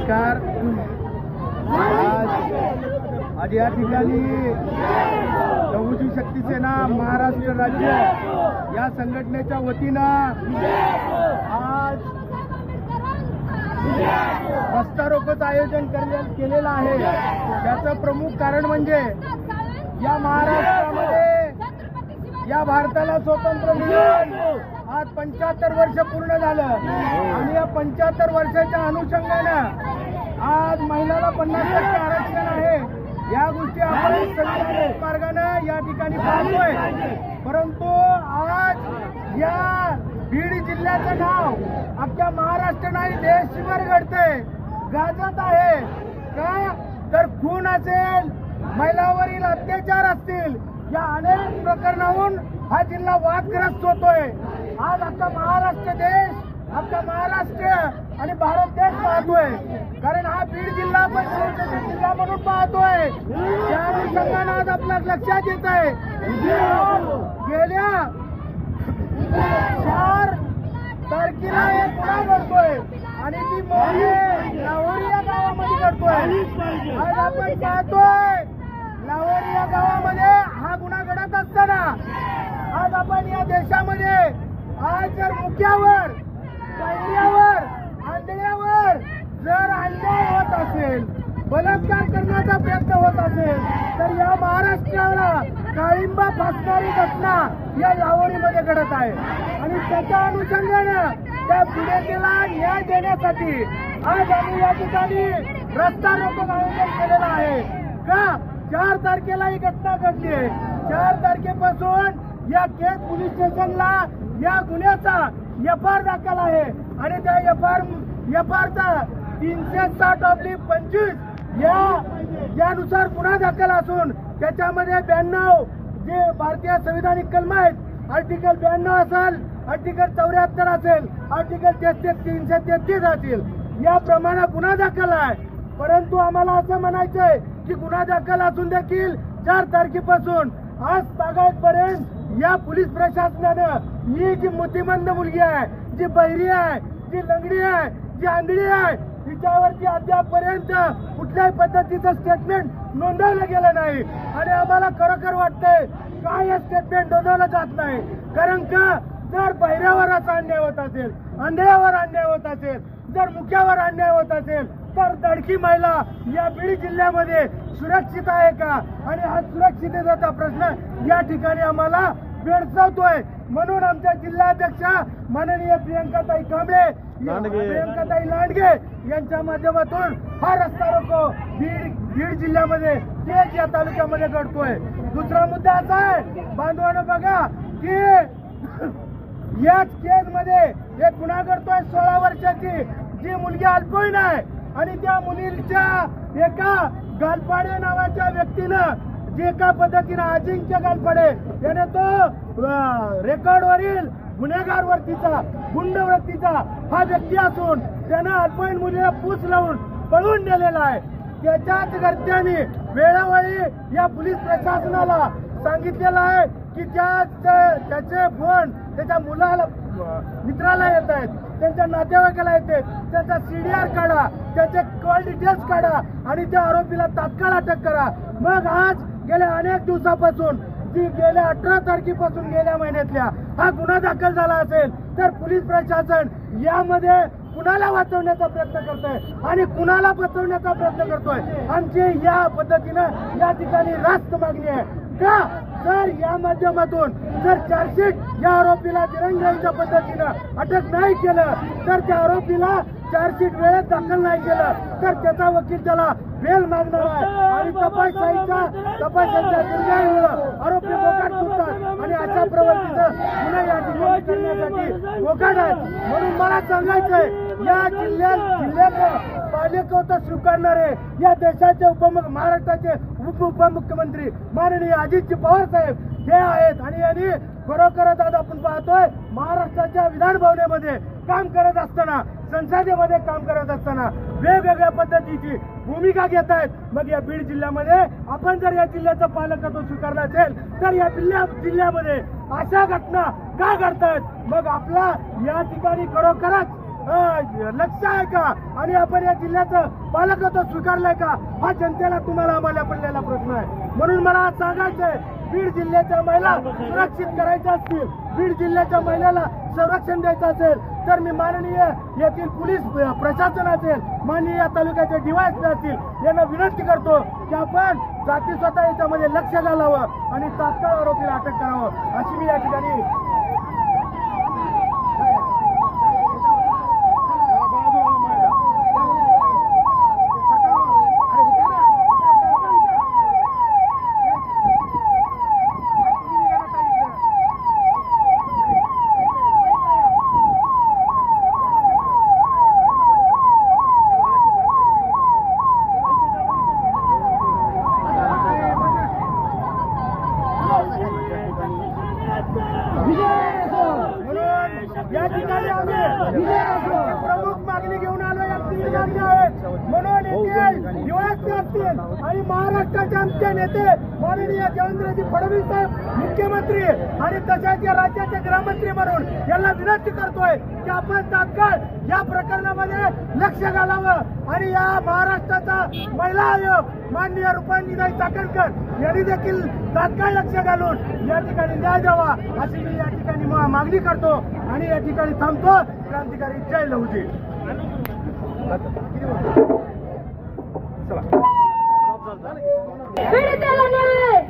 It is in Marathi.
नमस्कार. आज आज या ठिकाणी लघुजी शक्ती सेना महाराष्ट्र राज्य या संघटनेच्या वतीनं आज रस्तारोकोचं आयोजन केलेलं आहे. त्याचं प्रमुख कारण म्हणजे या महाराष्ट्रामध्ये या भारताला स्वातंत्र्य मिळून आज पंच्याहत्तर वर्ष पूर्ण झालं. आणि या पंच्याहत्तर वर्षाच्या अनुषंगानं आज महिलाला पन्नास टक्के आरक्षण आहे. या गोष्टी आपण संविधानिक मार्गानं या ठिकाणी पाहतोय. परंतु आज या बीड जिल्ह्याचं नाव अख्ख्या महाराष्ट्र नाही देशभर घडते गाजत आहे. का? तर खून असेल महिलावरील अत्याचार असतील या अनेक प्रकरणाहून हा जिल्हा वादग्रस्त होतोय. आज अख्खा महाराष्ट्र देश अख्खा महाराष्ट्र आणि भारत देश पाहतोय. कारण हा बीड जिल्हा पण जिल्हा म्हणून पाहतोय. त्या अनुषंगानं आज आपल्या लक्षात येत आहे. गेल्या चार तारखेला एक गुन्हा घडतोय आणि ती मोठी लाहोरी या गावामध्ये घडतोय आज आपण पाहतोय लाहोरी या गावामध्ये हा गुन्हा घडत असताना आज आपण या देशामध्ये आज जर मुख्यावर पहिल्यावर आंधळ्यावर जर अन्याय होत असेल बलात्कार करण्याचा प्रयत्न होत असेल तर या महाराष्ट्राला काळिंबा फासणारी घटना या लावणीमध्ये घडत आहे. आणि त्याच्या अनुषंगानं त्या पीडितेला न्याय देण्यासाठी आज आम्ही या ठिकाणी रस्ता रोको आयोजन केलेलं आहे. का? चार तारखेला ही घटना घडली चार तारखेपासून या केस पोलीस स्टेशनला या गुन्ह्याचा एफ आर दाखल आहे. आणि त्या एफ आर एफ आरचा तीनशे साठ ऑब्लिक पंचवीस. या यानुसार गुन्हा दाखल असून त्याच्यामध्ये ब्याण्णव जे भारतीय संविधानिक कलम आहेत आर्टिकल ब्याण्णव असेल आर्टिकल चौऱ्याहत्तर असेल आर्टिकल तेहतीस तीनशे तेहतीस असेल. याप्रमाणे गुन्हा दाखल आहे. परंतु आम्हाला असं म्हणायचंय की गुन्हा दाखल असून देखील चार तारखेपासून आज तागायतपर्यंत या पोलीस प्रशासनानं ही जी मोतीमंद मुलगी आहे जी बहिरी आहे जी लंगडी आहे जी आंधळी आहे तिच्यावरती अद्यापपर्यंत कुठल्याही पद्धतीचं स्टेटमेंट नोंदवलं गेलं नाही. आणि आम्हाला खरोखर वाटतंय काय हे स्टेटमेंट नोंदवलं जात नाही. कारण का जर बहिऱ्यावर अन्याय होत असेल आंधळ्यावर अन्याय होत असेल जर मुख्यावर अन्याय होत असेल तर दडकी महिला या बीड जिल्ह्यामध्ये सुरक्षित आहे का? आणि हा सुरक्षिततेचा प्रश्न या ठिकाणी आम्हाला भेडसावतोय म्हणून आमच्या जिल्हाध्यक्षा माननीय प्रियंकाताई कांबळे. प्रियंकाताई लांडगे यांच्या माध्यमातून हा रस्ता रोको. बीड बीड जिल्ह्यामध्ये तेज या तालुक्यामध्ये घडतोय. दुसरा मुद्दा असा आहे बांधवानं बघा की याच केस मध्ये एक गुन्हा घडतोय सोळा वर्षाची जी मुलगी अल्पवयीन आहे. आणि त्या मुलीच्या एका गालपाडे नावाच्या व्यक्तीनं जे एका पद्धतीनं अजिंक्य गालपडे याने तो रेकॉर्डवरील गुन्हेगार वरतीचा गुंड वृत्तीचा हा व्यक्ती असून त्यानं अल्पवयीन मुलीला पूस लावून पळून नेलेला आहे. त्याच्याच गर्त्याने वेळोवेळी या पोलीस प्रशासनाला सांगितलेलं आहे की त्या त्या- त्याचे फोन त्याच्या मुलाला मित्राला येत आहेत त्यांच्या नातेवाईकाला येते त्याचा सीडीआर काढा त्याचे कॉल डिटेल्स काढा आणि त्या आरोपीला तात्काळ अटक करा. मग आज गेल्या अनेक दिवसापासून जी गेल्या अठरा तारखेपासून गेल्या महिन्यातल्या हा गुन्हा दाखल झाला असेल तर पोलीस प्रशासन यामध्ये कुणाला वाचवण्याचा प्रयत्न करतोय आणि कुणाला बचवण्याचा प्रयत्न करतोय? आमची या पद्धतीनं या ठिकाणी रास्त मागणी आहे. का? जर या माध्यमातून जर चार्जशीट या आरोपीला दिरंगाईच्या पद्धतीनं अटक नाही केलं तर त्या आरोपीला चार्जशीट वेळेत दाखल नाही केलं तर त्याचा वकील त्याला बेल मागणार आहे. आणि तपासणीच्या तपासाच्या निर्णयामुळं आरोपी बोकाट सुटतात. आणि अशा प्रवृत्तीचा गुन्हा या ठिकाणी करण्यासाठी बोकाट आहे म्हणून मला सांगायचंय या जिल्ह्यात जिल्ह्यात पालिकवता स्वीकारणारे. या देशाचे उपमुख महाराष्ट्राचे उप उपमुख्यमंत्री माननीय अजितजी पवार साहेब हे आहेत. आणि यांनी खरोखरच आज आपण पाहतोय महाराष्ट्राच्या विधान भवनेमध्ये काम करत असताना संसदेमध्ये काम करत असताना वेगवेगळ्या पद्धतीची भूमिका घेत आहेत. मग या बीड जिल्ह्यामध्ये आपण जर या जिल्ह्याचं पालकत्व स्वीकारलं असेल तर या जिल्ह्या जिल्ह्यामध्ये अशा घटना का घडतायत? मग आपला या ठिकाणी खरोखरच लक्ष आहे का? आणि आपण या जिल्ह्याचं पालकत्व स्वीकारलंय का? हा जनतेला तुम्हाला आम्हाला पडलेला प्रश्न आहे. म्हणून मला आज सांगायचंय बीड जिल्ह्याच्या महिला सुरक्षित करायच्या असतील. बीड जिल्ह्याच्या महिलाला संरक्षण द्यायचं असेल तर मी माननीय येथील पोलीस प्रशासन असेल माननीय या तालुक्याचे डीवायस असतील यांना विनंती करतो की आपण जाती स्वतः याच्यामध्ये लक्ष घालावं आणि तात्काळ आरोपीला अटक करावं अशी मी या ठिकाणी म्हणून या ठिकाणी आम्ही प्रमुख मागणी घेऊन आलो या तीन मागण्या आहेत म्हणून येथील असेल आणि महाराष्ट्राचे आमचे नेते माननीय देवेंद्रजी फडणवीस साहेब मुख्यमंत्री आणि तशाच या राज्याचे गृहमंत्री म्हणून यांना विनंती करतोय की आपण तात्काळ या प्रकरणामध्ये लक्ष घालावं आणि या महाराष्ट्राचा महिला आयोग माननीय रुपालीताई चाकणकर यांनी देखील तात्काळ लक्ष घालून या ठिकाणी न्याय द्यावा अशी मी या ठिकाणी मागणी करतो आणि या ठिकाणी थांबतो. क्रांतिकारी जय लहुजी. चला. पीडितेला न्याय